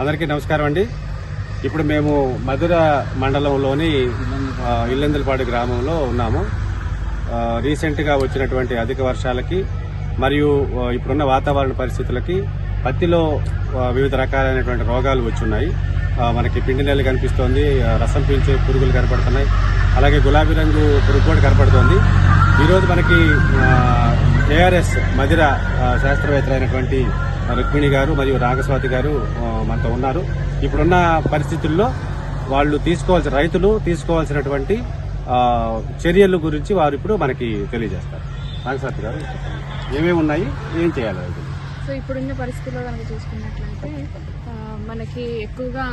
అందరికీ నమస్కారం అండి. ఇప్పుడు మేము మధుర మండలంలోని ఇల్లందులపాడు ఇల్లెందులపాడు గ్రామంలో ఉన్నాము. రీసెంట్గా వచ్చినటువంటి అధిక వర్షాలకి మరియు ఇప్పుడున్న వాతావరణ పరిస్థితులకి పత్తిలో వివిధ రకాలైనటువంటి రోగాలు వచ్చున్నాయి. మనకి పిండి నెల కనిపిస్తోంది రసం పీల్చే పురుగులు కనపడుతున్నాయి అలాగే గులాబీ రంగు పురుగు కూడా కనపడుతోంది. ఈరోజు మనకి ఏఆర్ఎస్ మధిర శాస్త్రవేత్తలైనటువంటి రుక్మిణి గారు మరియు నాగస్వాతి గారు మనతో ఉన్నారు. ఇప్పుడున్న పరిస్థితుల్లో వాళ్ళు తీసుకోవాల్సిన రైతులు తీసుకోవాల్సినటువంటి చర్యల గురించి వారు ఇప్పుడు మనకి తెలియజేస్తారు. నాగస్వాతి గారు ఏమేమి ఉన్నాయి? ఏం చేయాలి సో ఇప్పుడున్న పరిస్థితుల్లో కనుక చూసుకున్నట్లయితే మనకి ఎక్కువగా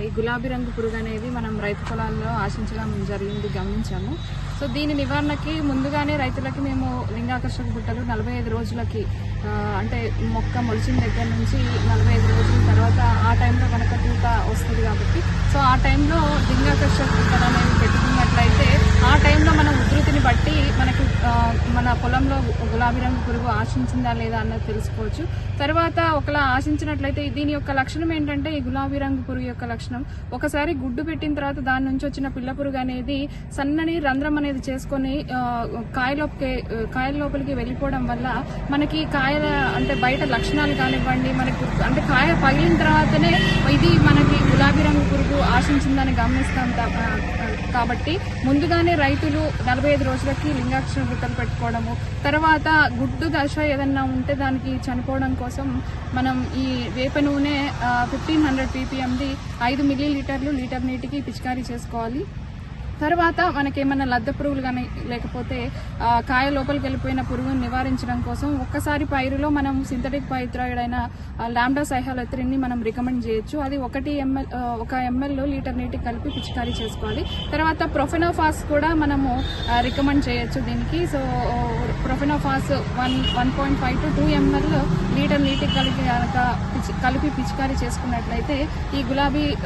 ఈ గులాబీ రంగు పురుగు అనేది మనం రైతు పొలాల్లో ఆశించడం జరిగింది గమనించాము. సో దీని నివారణకి ముందుగానే రైతులకి మేము లింగాకర్షక బుట్టలు నలభై ఐదు రోజులకి అంటే మొక్క మొలిచిన దగ్గర నుంచి నలభై ఐదు రోజుల తర్వాత ఆ టైంలో కనుక పూత వస్తుంది కాబట్టి సో ఆ టైంలో లింగాకర్షక బుట్టలు అనేవి పెట్టుకున్నట్లయితే ఆ టైంలో మన ఉధృతిని బట్టి మనకి ఆ, మన పొలంలో గులాబీ రంగు పురుగు ఆశించిందా లేదా అన్నది తెలుసుకోవచ్చు. తర్వాత ఒకలా ఆశించినట్లయితే దీని యొక్క లక్షణం ఏంటంటే ఈ గులాబీ రంగు పురుగు యొక్క లక్షణం. ఒకసారి గుడ్డు పెట్టిన తర్వాత దాని నుంచి వచ్చిన పిల్ల పురుగు అనేది సన్నని రంధ్రం అనేది చేసుకొని ఆ, కాయలోకి కాయల లోపలికి వెళ్ళిపోవడం వల్ల మనకి కాయల అంటే బయట లక్షణాలు కానివ్వండి మనకి అంటే కాయ పగిలిన తర్వాతనే ఇది మనకి గులాబీ రంగు పురుగు ఆశించిందని గమనిస్తాం కాబట్టి ముందుగానే రైతులు నలభై ఐదు రోజులకి లింగాక్షర వృత్తంతో పెట్టుకోవడము. తర్వాత గుడ్డు దశ ఏదన్నా ఉంటే దానికి చనిపోవడం కోసం మనం ఈ వేప నూనె ఫిఫ్టీన్ హండ్రెడ్ పీపీఎంది ఐదు మిల్లీ లీటర్లు లీటర్ నీటికి పిచికారీ చేసుకోవాలి. తర్వాత మనకేమన్నా లద్ద పురుగులు కానీ లేకపోతే కాయ లోపలికి వెళ్ళిపోయిన పురుగుని నివారించడం కోసం ఒక్కసారి పైరులో మనం సింథటిక్ పైథ్రాయిడ్ అయిన లాండా సైహాలెత్రిన్ని మనం రికమెండ్ చేయొచ్చు. అది ఒకటి ఎంఎల్ ఒక ఎంఎల్ లీటర్ నీటికి కలిపి పిచికారీ చేసుకోవాలి. తర్వాత ప్రొఫెనోఫాస్ కూడా మనము రికమెండ్ చేయొచ్చు దీనికి. So profenofos one one point five to two ML litre నీటికి కలిపి కనుక పిచి- కలిపి పిచికారీ చేసుకున్నట్లయితే ఈ గులాబీ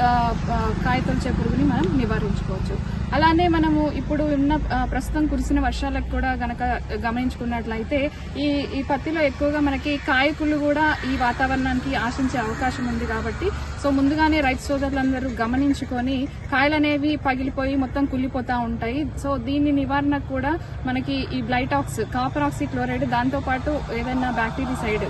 కాయ తొలిచే పురుగుని మనం నివారించుకోవచ్చు. అలానే మనము ఇప్పుడు ఉన్న ప్రస్తుతం కురిసిన వర్షాలకు కూడా గనక గమనించుకున్నట్లయితే ఈ ఈ పత్తిలో ఎక్కువగా మనకి కాయకులు కూడా ఈ వాతావరణానికి ఆశించే అవకాశం ఉంది కాబట్టి సో ముందుగానే రైతు సోదరులందరూ గమనించుకొని కాయలు అనేవి పగిలిపోయి మొత్తం కుళ్ళిపోతూ ఉంటాయి. సో దీని నివారణకు కూడా మనకి ఈ బ్లైటాక్స్ కాపర్ క్లోరైడ్ దాంతోపాటు ఏదైనా బ్యాక్టీరిసైడ్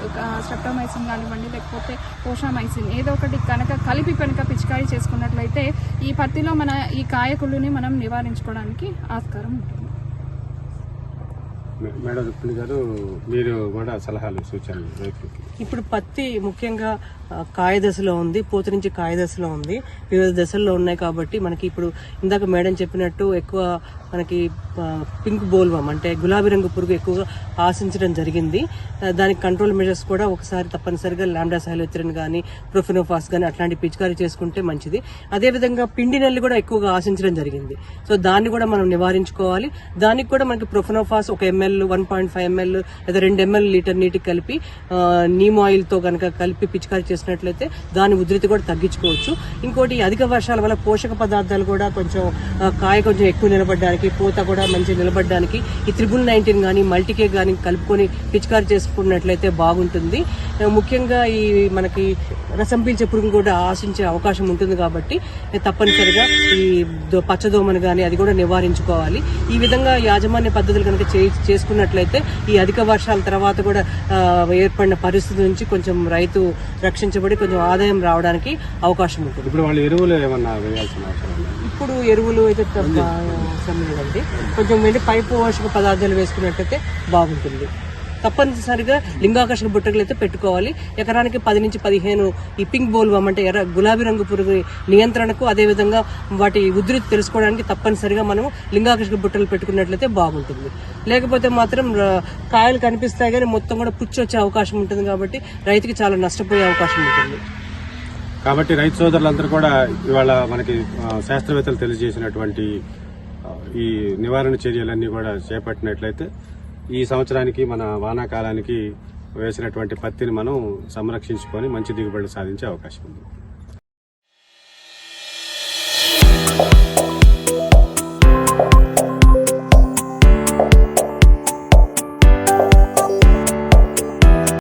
స్ట్రెప్టోమైసిన్ కానివ్వండి లేకపోతే పోషామైసిన్ ఏదో ఒకటి కనుక కలిపి కనుక పిచికారీ చేసుకున్నట్లయితే ఈ పత్తిలో మన ఈ కాయకుళ్ళుని మనం నివారించుకోవడానికి ఆస్కారం ఉంటుంది మేడం గారు మీరు కూడా సలహాలు సూచనలు రైతులకి ఇప్పుడు పత్తి ముఖ్యంగా ఆ, కాయ దశలో ఉంది పూత నుంచి కాయ దశలో ఉంది. వివిధ దశల్లో ఉన్నాయి కాబట్టి మనకి ఇప్పుడు ఇందాక మేడం చెప్పినట్టు ఎక్కువ మనకి పింక్ బోల్వం అంటే గులాబీ రంగు పురుగు ఎక్కువగా ఆశించడం జరిగింది. దానికి కంట్రోల్ మెజర్స్ కూడా ఒకసారి తప్పనిసరిగా లాండా సైలోత్రిన్ కానీ ప్రొఫినోఫాస్ కానీ అట్లాంటి పిచికారీ చేసుకుంటే మంచిది. అదేవిధంగా పిండి నల్లి కూడా ఎక్కువగా ఆశించడం జరిగింది. సో దాన్ని కూడా మనం నివారించుకోవాలి. దానికి కూడా మనకి ప్రొఫినోఫాస్ ఒక ML one point five ML లేదా రెండు ఎంఎల్ లీటర్ నీటికి కలిపి నీమ్ ఆయిల్తో కనుక కలిపి పిచికారీ చేసినట్లయితే దాని ఉధృతి కూడా తగ్గించుకోవచ్చు. ఇంకోటి అధిక వర్షాల వల్ల పోషక పదార్థాలు కూడా కొంచెం కాయ కొంచెం ఎక్కువ నిలబడడానికి పూత కూడా మంచిగా నిలబడడానికి ఈ త్రిబుల్ నైన్టీన్ కానీ మల్టీకే కానీ కలుపుకొని పిచికారీ చేసుకున్నట్లయితే బాగుంటుంది. ముఖ్యంగా ఈ మనకి రసం పీల్చే పురుగు కూడా ఆశించే అవకాశం ఉంటుంది కాబట్టి తప్పనిసరిగా ఈ దో- పచ్చదోమను కానీ అది కూడా నివారించుకోవాలి. ఈ విధంగా యాజమాన్య పద్ధతులు కనుక చే- చేసుకున్నట్లయితే ఈ అధిక వర్షాల తర్వాత కూడా ఏర్పడిన పరిస్థితి నుంచి కొంచెం రైతు రక్షించబడి కొంచెం ఆదాయం రావడానికి అవకాశం ఉంటుంది. ఇప్పుడు వాళ్ళు ఎరువులు ఏమన్నా వేయాల్సిన అవసరం? ఇప్పుడు ఎరువులు అయితే లేదండి. కొంచెం వెళ్ళి పై పోషక పదార్థాలు వేసుకున్నట్టయితే బాగుంటుంది. తప్పనిసరిగా లింగాకర్షణ బుట్టకలు అయితే పెట్టుకోవాలి. ఎకరానికి పది నుంచి పదిహేను ఈ పింక్ బోల్వమ్ అంటే ఎర్ర గులాబీ రంగు పురుగు నియంత్రణకు అదేవిధంగా వాటి ఉధృతి తెలుసుకోవడానికి తప్పనిసరిగా మనం లింగాకర్షణ బుట్టలు పెట్టుకున్నట్లయితే బాగుంటుంది. లేకపోతే మాత్రం కాయలు కనిపిస్తాయి కానీ మొత్తం కూడా పుచ్చి వచ్చే అవకాశం ఉంటుంది కాబట్టి రైతుకి చాలా నష్టపోయే అవకాశం ఉంటుంది. కాబట్టి రైతు సోదరులందరూ కూడా ఇవాళ మనకి శాస్త్రవేత్తలు తెలియజేసినటువంటి ఈ నివారణ చర్యలన్నీ కూడా చేపట్టినట్లయితే ఈ సంవత్సరానికి మన వానాకాలానికి వేసినటువంటి పత్తిని మనం సంరక్షించుకొని మంచి దిగుబడులు సాధించే అవకాశం ఉంది.